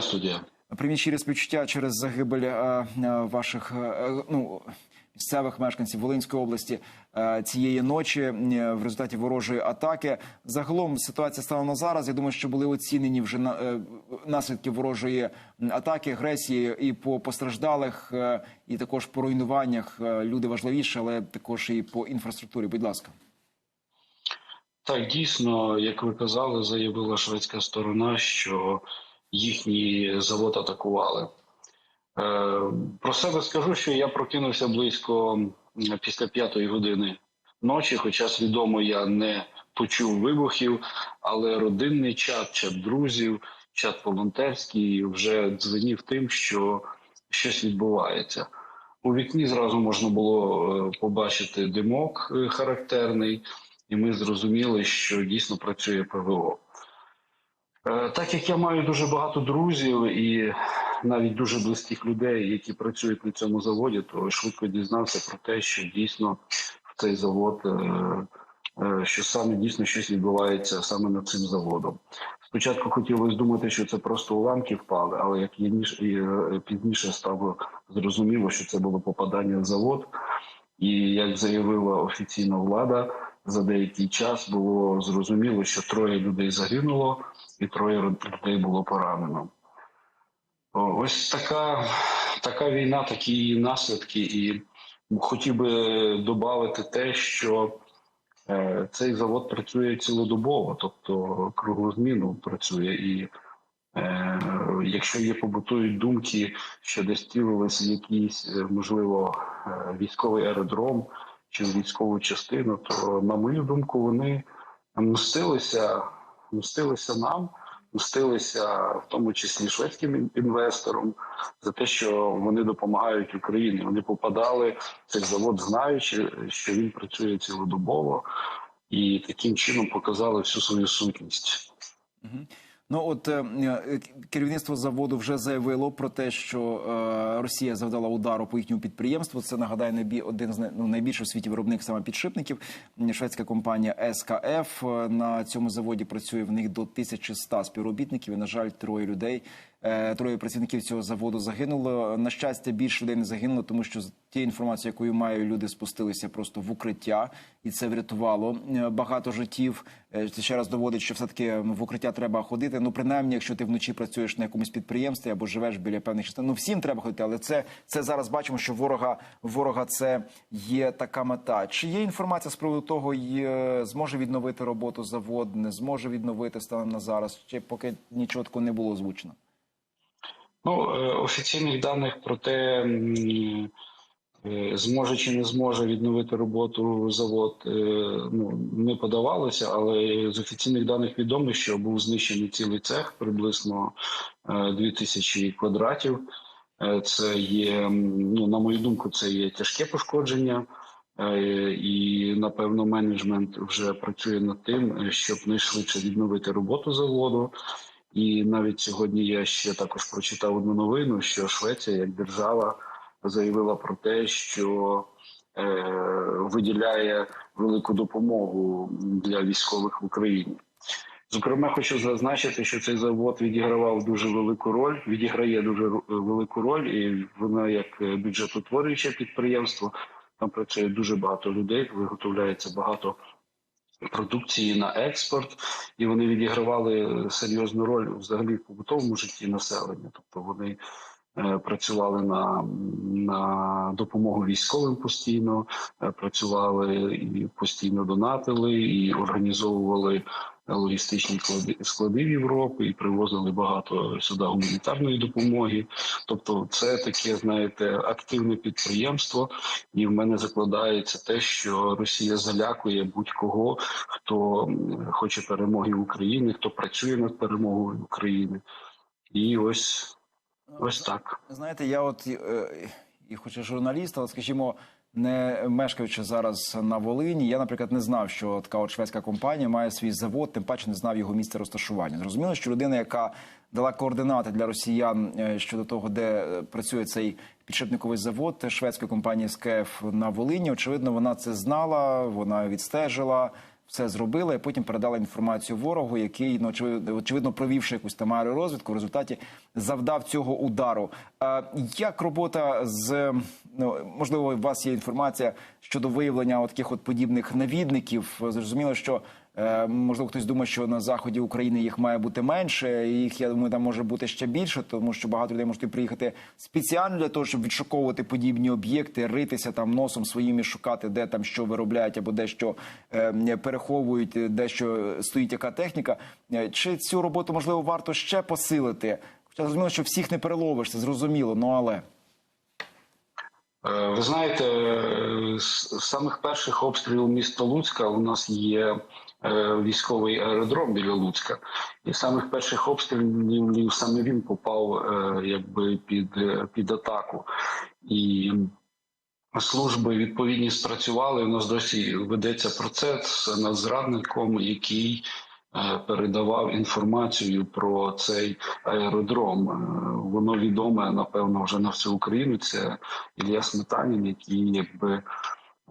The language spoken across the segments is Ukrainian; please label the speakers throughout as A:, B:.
A: дня, студія.
B: Привіт щирі співчуття через загибель е, е, ваших е, ну місцевих мешканців Волинської області е, цієї ночі в результаті ворожої атаки. Загалом ситуація стала на зараз. Я думаю, що були оцінені вже на е, наслідки ворожої атаки, агресії і по постраждалих, е, і також по руйнуваннях. Е, Люди важливіше, але також і по інфраструктурі. Будь ласка.
A: Так, дійсно, як ви казали, заявила шведська сторона, що їхній завод атакували. Е, Про себе скажу, що я прокинувся близько після п'ятої години ночі, хоча свідомо я не почув вибухів, але родинний чат, чат друзів, чат волонтерський вже дзвенів тим, що щось відбувається. У вікні зразу можна було е, побачити димок е, характерний, і ми зрозуміли, що дійсно працює ПВО. Е, Так як я маю дуже багато друзів і навіть дуже близьких людей, які працюють на цьому заводі, то швидко дізнався про те, що дійсно в цей завод, е, е, що саме дійсно щось відбувається саме над цим заводом. Спочатку хотілося думати, що це просто уламки впали, але як пізніше стало зрозуміло, що це було попадання в завод. І як заявила офіційна влада, за деякий час було зрозуміло, що троє людей загинуло і троє людей було поранено. Ось така, така війна, такі її наслідки. І хотів би додати те, що е, цей завод працює цілодобово, тобто круглу зміну працює. І е, якщо є побутують думки, що десь цілилися якийсь, е, можливо, е, військовий аеродром чи військову частину, то на мою думку, вони мстилися, мстилися нам, мстилися в тому числі шведським ін- інвесторам за те, що вони допомагають Україні. Вони попадали в цей завод, знаючи, що він працює цілодобово, і таким чином показали всю свою сутність.
B: Ну от е, е, керівництво заводу вже заявило про те, що е, Росія завдала удару по їхньому підприємству. Це нагадаю один з ну, найбільших у світі виробник саме підшипників. Шведська компанія СКФ на цьому заводі працює в них до 1100 співробітників. І на жаль, троє людей. Троє працівників цього заводу загинуло. На щастя, більше людей не загинуло, тому що з тією інформацією, якою маю, люди спустилися просто в укриття, і це врятувало багато життів. Е, Це ще раз доводить, що все таки в укриття треба ходити. Ну, принаймні, якщо ти вночі працюєш на якомусь підприємстві або живеш біля певних частин, ну всім треба ходити. Але це, це зараз бачимо, що ворога ворога це є така мета. Чи є інформація з приводу того, є, зможе відновити роботу завод, не зможе відновити станом на зараз, чи поки нічого такого не було озвучено?
A: Ну, е, офіційних даних про те, е, зможе чи не зможе відновити роботу завод, е, ну, не подавалося, але з офіційних даних відомо, що був знищений цілий цех, приблизно е, 2000 квадратів. Е, Це є, ну, на мою думку, це є тяжке пошкодження. Е, І напевно менеджмент вже працює над тим, е, щоб найшвидше відновити роботу заводу. І навіть сьогодні я ще також прочитав одну новину, що Швеція як держава заявила про те, що е, виділяє велику допомогу для військових в Україні. Зокрема, хочу зазначити, що цей завод відігравав дуже велику роль, відіграє дуже велику роль, і воно як е, бюджетотворююче підприємство. Там працює дуже багато людей, виготовляється багато продукції на експорт, і вони відігравали серйозну роль взагалі в побутовому житті населення. Тобто вони е, працювали на, на допомогу військовим постійно, е, працювали і постійно донатили, і організовували логістичні склади, склади в Європі і привозили багато сюди гуманітарної допомоги. Тобто, це таке, знаєте, активне підприємство, і в мене закладається те, що Росія залякує будь-кого, хто хоче перемоги України, хто працює над перемогою України. І ось ось так.
B: Знаєте, я от е, і хоч і журналіст, але скажімо, не мешкаючи зараз на Волині, я, наприклад, не знав, що така от шведська компанія має свій завод, тим паче не знав його місце розташування. Зрозуміло, що людина, яка дала координати для росіян е, щодо того, де е, працює цей підшипниковий завод шведської компанії СКФ на Волині, очевидно, вона це знала, вона відстежила. Все зробила, і потім передала інформацію ворогу, який ну очевидно, провівши якусь там аеророзвідку, в результаті завдав цього удару. Як робота з ну можливо, у вас є інформація щодо виявлення от таких от подібних навідників? Зрозуміло, що можливо хтось думає, що на заході України їх має бути менше. Їх я думаю, там може бути ще більше, тому що багато людей можуть приїхати спеціально для того, щоб відшуковувати подібні об'єкти, ритися там носом своїм і шукати, де там що виробляють або де що е, переховують, де що стоїть яка техніка. Е, Чи цю роботу можливо варто ще посилити? Хоча зрозуміло, що всіх не переловиш, це зрозуміло, ну але.
A: Е, Ви знаєте, е, з самих перших обстрілів міста Луцька у нас є е, військовий аеродром біля Луцька, і самих перших обстрілів саме він попав е, якби під, е, під атаку. І служби відповідні спрацювали. У нас досі ведеться процес над зрадником, який е, передавав інформацію про цей аеродром. Е, Воно відоме, напевно, вже на всю Україну. Це Ілля Сметанін, який якби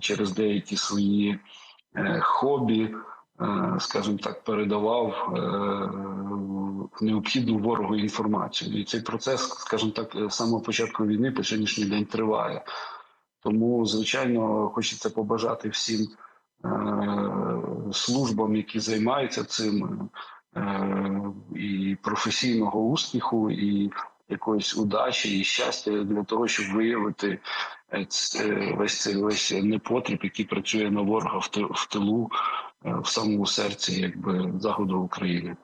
A: через деякі свої е, хобі, е, скажімо так, передавав е, необхідну ворогу інформацію. І цей процес, скажімо так, з самого початку війни по сьогоднішній день триває. Тому, звичайно, хочеться побажати всім е, службам, які займаються цим, е, і професійного успіху, і якоїсь удачі і щастя для того, щоб виявити е, весь цей весь непотріб, який працює на ворога в тилу, е, в самому серці, якби заходу України.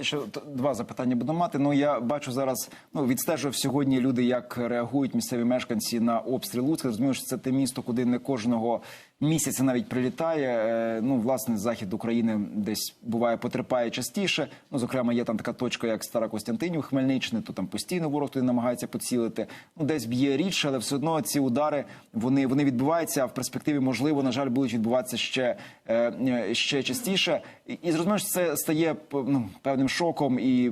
B: Ще два запитання буду мати. Ну я бачу зараз. Ну відстежував сьогодні люди, як реагують місцеві мешканці на обстріл Луцька. Розумію, що це те місто, куди не кожного місяця навіть прилітає. Е, Ну, власне, захід України десь буває потерпає частіше. Ну, зокрема, є там така точка, як Стара Костянтинів, Хмельниччина, то там постійно ворог туди намагається поцілити. Ну, десь б'є рідше, але все одно ці удари вони, вони відбуваються. А в перспективі, можливо, на жаль, будуть відбуватися ще, е, ще частіше. І зрозуміло, що це стає ну, певним шоком і,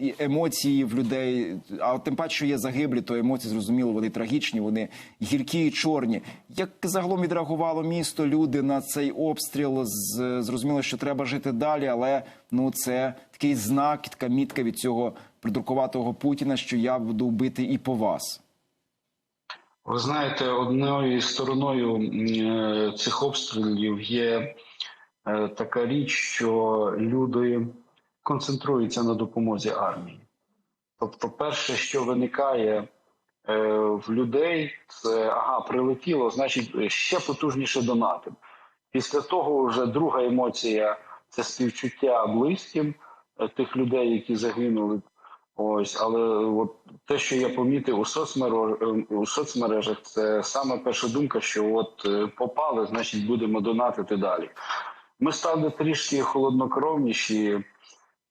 B: і емоції в людей. А от тим паче, що є загиблі, то емоції зрозуміло, вони трагічні, вони гіркі і чорні. Як загалом відреагувало місто, люди на цей обстріл? Зрозуміло, що треба жити далі, але ну це такий знак, така мітка від цього придуркуватого Путіна, що я буду вбити і по вас.
A: Ви знаєте, одною стороною е, цих обстрілів є е, така річ, що люди концентруються на допомозі армії. Тобто, перше, що виникає в людей, це ага, прилетіло, значить ще потужніше донатим. Після того вже друга емоція це співчуття близьким е, тих людей, які загинули. Ось, але от те, що я помітив у е, у соцмережах, це саме перша думка, що от е, попали, значить будемо донатити далі. Ми стали трішки холоднокровніші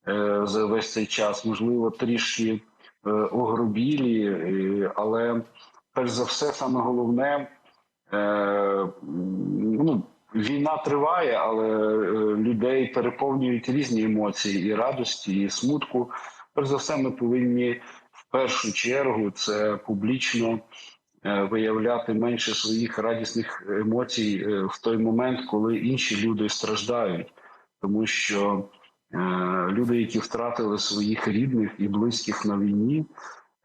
A: е, за весь цей час, можливо, трішки е, огрубілі, е, але перш за все, саме головне, е, ну, війна триває, але е, людей переповнюють різні емоції і радості, і смутку. Перш за все, ми повинні в першу чергу це публічно виявляти менше своїх радісних емоцій в той момент, коли інші люди страждають, тому що люди, які втратили своїх рідних і близьких на війні,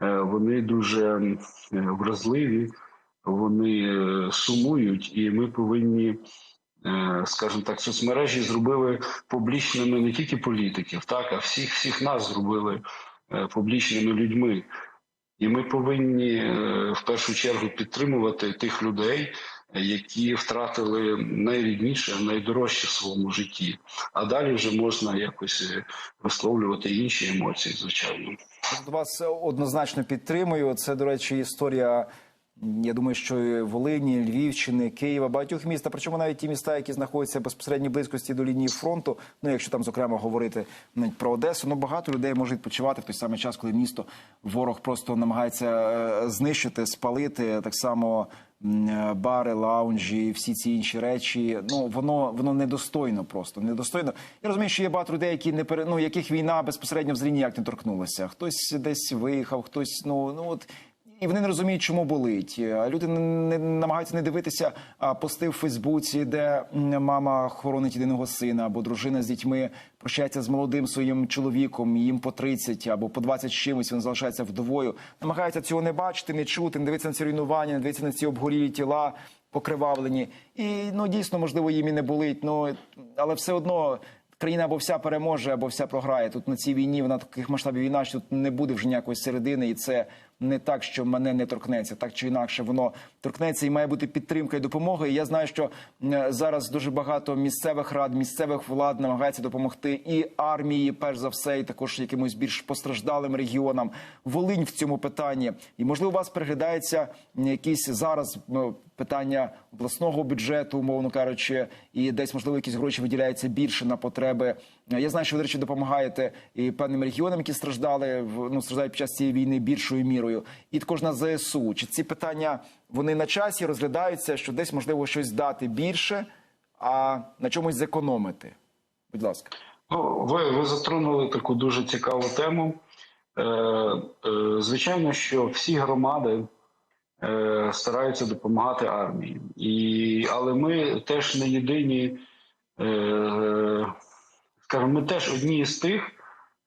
A: е, вони дуже е, вразливі, вони е, сумують, і ми повинні. е, Скажімо так, соцмережі зробили публічними не тільки політиків, так а всіх всіх нас зробили е, публічними людьми. І ми повинні е, в першу чергу підтримувати тих людей, е, які втратили найрідніше, найдорожче в своєму житті. А далі вже можна якось е, висловлювати інші емоції, звичайно.
B: Вас однозначно підтримую. Це, до речі, історія. Я думаю, що Волині, Львівщини, Києва, багатьох міст, а причому навіть ті міста, які знаходяться в безпосередній близькості до лінії фронту. Ну, якщо там зокрема говорити навіть про Одесу, ну багато людей може відпочивати в той самий час, коли місто ворог просто намагається е, знищити, спалити так само. е, Бари, лаунжі, всі ці інші речі. Ну воно воно недостойно, просто недостойно. Я розумію, що є багато людей, які не пере... ну, яких війна безпосередньо взагалі ніяк не торкнулася. Хтось десь виїхав, хтось ну ну от І вони не розуміють, чому болить. Люди не, намагаються не дивитися пости в Фейсбуці, де мама хоронить єдиного сина або дружина з дітьми прощається з молодим своїм чоловіком, їм по 30 або по 20 чимось, він залишається вдовою. Намагаються цього не бачити, не чути, не дивитися на ці руйнування, не дивитися на ці обгорілі тіла, покривавлені. І ну дійсно, можливо, їм і не болить. Ну але все одно країна або вся переможе, або вся програє. Тут на цій війні вона таких масштабів війна, що тут не буде вже ніякої середини, і це не так, що мене не торкнеться, так чи інакше воно торкнеться і має бути підтримка і допомога. І я знаю, що зараз дуже багато місцевих рад, місцевих влад намагається допомогти і армії, перш за все, і також якимось більш постраждалим регіонам. Волинь в цьому питанні, і можливо, у вас переглядається якийсь зараз м, питання обласного бюджету, умовно кажучи, і десь можливо якісь гроші виділяються більше на потреби. Я знаю, що ви до речі допомагаєте і певним регіонам, які страждали ну страждають під час цієї війни більшою мірою, і також на ЗСУ. Чи ці питання вони на часі розглядаються, що десь можливо щось дати більше, а на чомусь зекономити? Будь ласка.
A: Ну, ви, ви затронули таку дуже цікаву тему. Е, е, звичайно, що всі громади е, стараються допомагати армії. І, але ми теж не єдині, е, скажімо, ми теж одні з тих,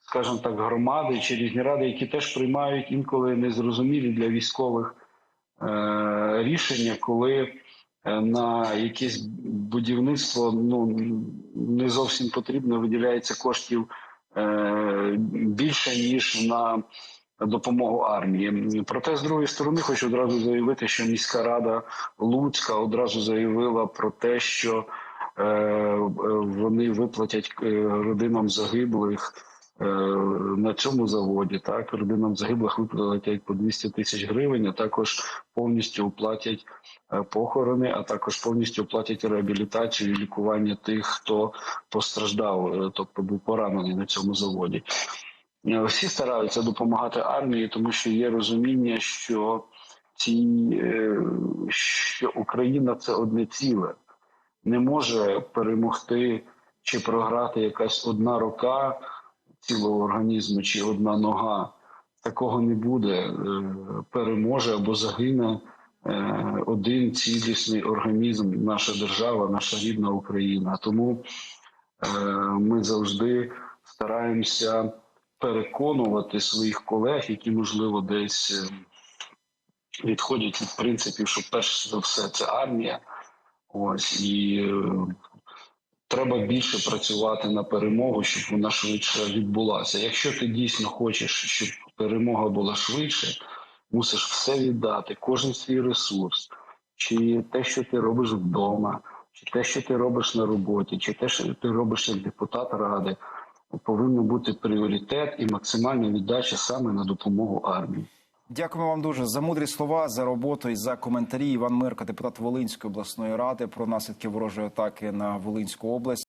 A: скажімо так, громади чи різні ради, які теж приймають інколи незрозумілі для військових е, рішення, коли е, на якесь будівництво ну не зовсім потрібно виділяється коштів більше ніж на допомогу армії. Проте з другої сторони хочу одразу заявити, що міська рада Луцька одразу заявила про те, що е, вони виплатять е, родинам загиблих. е, На цьому заводі так родинам загиблих виплатять по 200 тисяч гривень, а також повністю оплатять похорони, а також повністю оплатять реабілітацію і лікування тих, хто постраждав, тобто був поранений на цьому заводі. Е, Всі стараються допомагати армії, тому що є розуміння, що ці е, що Україна це одне ціле, не може перемогти чи програти якась одна рука цілого організму чи одна нога. Такого не буде. Е, Переможе або загине один цілісний організм, наша держава, наша рідна Україна. Тому ми завжди стараємося переконувати своїх колег, які можливо десь е, відходять від принципів, що перш за все це армія. Ось і е, треба більше працювати на перемогу, щоб вона швидше відбулася. Якщо ти дійсно хочеш, щоб перемога була швидше, мусиш все віддати, кожен свій ресурс, чи те, що ти робиш вдома, чи те, що ти робиш на роботі, чи те, що ти робиш як депутат ради, повинен бути пріоритет і максимальна віддача саме на допомогу армії.
B: Дякуємо вам дуже за мудрі слова, за роботу і за коментарі. Іван Мирка, депутат Волинської обласної ради, про наслідки ворожої атаки на Волинську область.